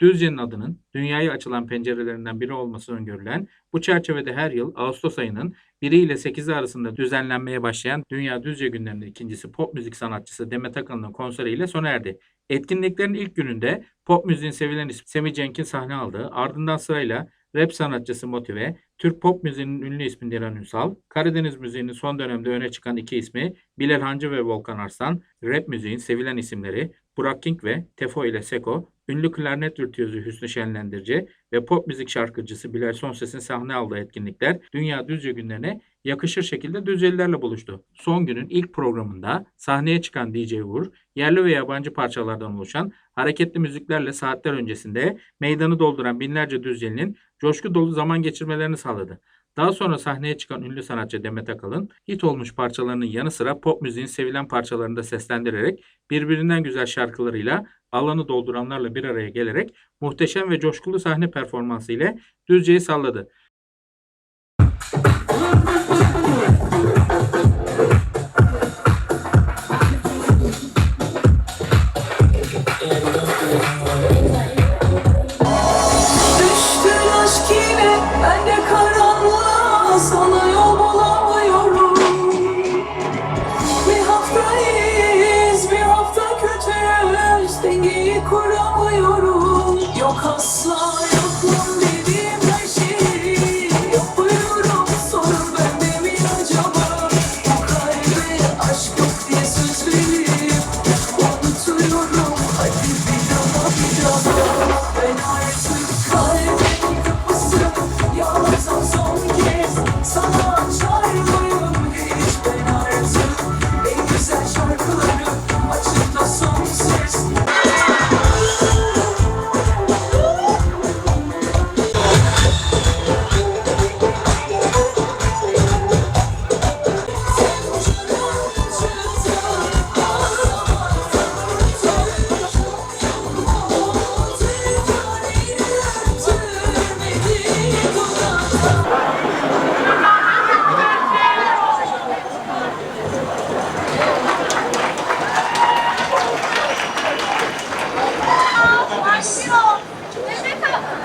Düzce'nin adının dünyaya açılan pencerelerinden biri olması öngörülen bu çerçevede her yıl Ağustos ayının 1 ile 8'i arasında düzenlenmeye başlayan Dünya Düzce Günleri'nin ikincisi pop müzik sanatçısı Demet Akalın'ın konseriyle sona erdi. Etkinliklerin ilk gününde pop müziğin sevilen ismi Semih Cenk'in sahne aldığı, ardından sırayla rap sanatçısı Motive, Türk pop müziğinin ünlü ismi Dilan Ünsal, Karadeniz müziğinin son dönemde öne çıkan iki ismi Bilal Hancı ve Volkan Arslan, rap müziğin sevilen isimleri Burak King ve Tefo ile Seko, ünlü klarnet virtüözü Hüsnü Şenlendirici ve pop müzik şarkıcısı Bilal Sonses'in sahne aldığı etkinlikler Dünya Düzce Günlerine yakışır şekilde Düzcelilerle buluştu. Son günün ilk programında sahneye çıkan DJ Uğur, yerli ve yabancı parçalardan oluşan hareketli müziklerle saatler öncesinde meydanı dolduran binlerce Düzcelinin coşku dolu zaman geçirmelerini sağladı. Daha sonra sahneye çıkan ünlü sanatçı Demet Akalın, hit olmuş parçalarının yanı sıra pop müziğin sevilen parçalarını da seslendirerek birbirinden güzel şarkılarıyla alanı dolduranlarla bir araya gelerek muhteşem ve coşkulu sahne performansı ile Düzce'yi salladı.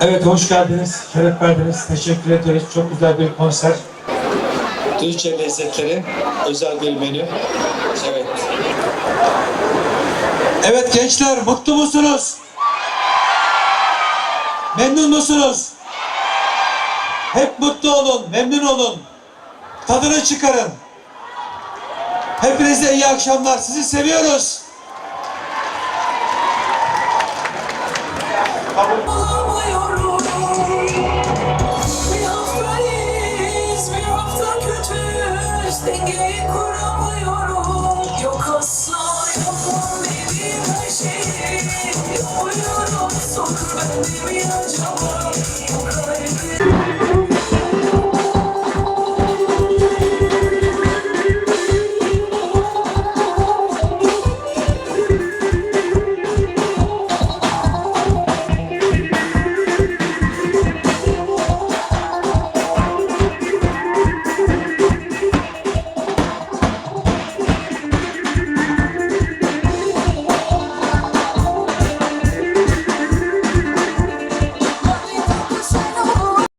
Evet hoş geldiniz, şeref verdiniz. Teşekkür ederiz. Çok güzel bir konser. Düzce lezzetleri, özel bir menü. Evet. Evet gençler mutlu musunuz? Memnun musunuz? Hep mutlu olun, memnun olun. Tadını çıkarın. Hepinize iyi akşamlar. Sizi seviyoruz. Kuramıyorum. Yok asla yokum dediğim her şeyi. Yapıyorum sorun bende mi acaba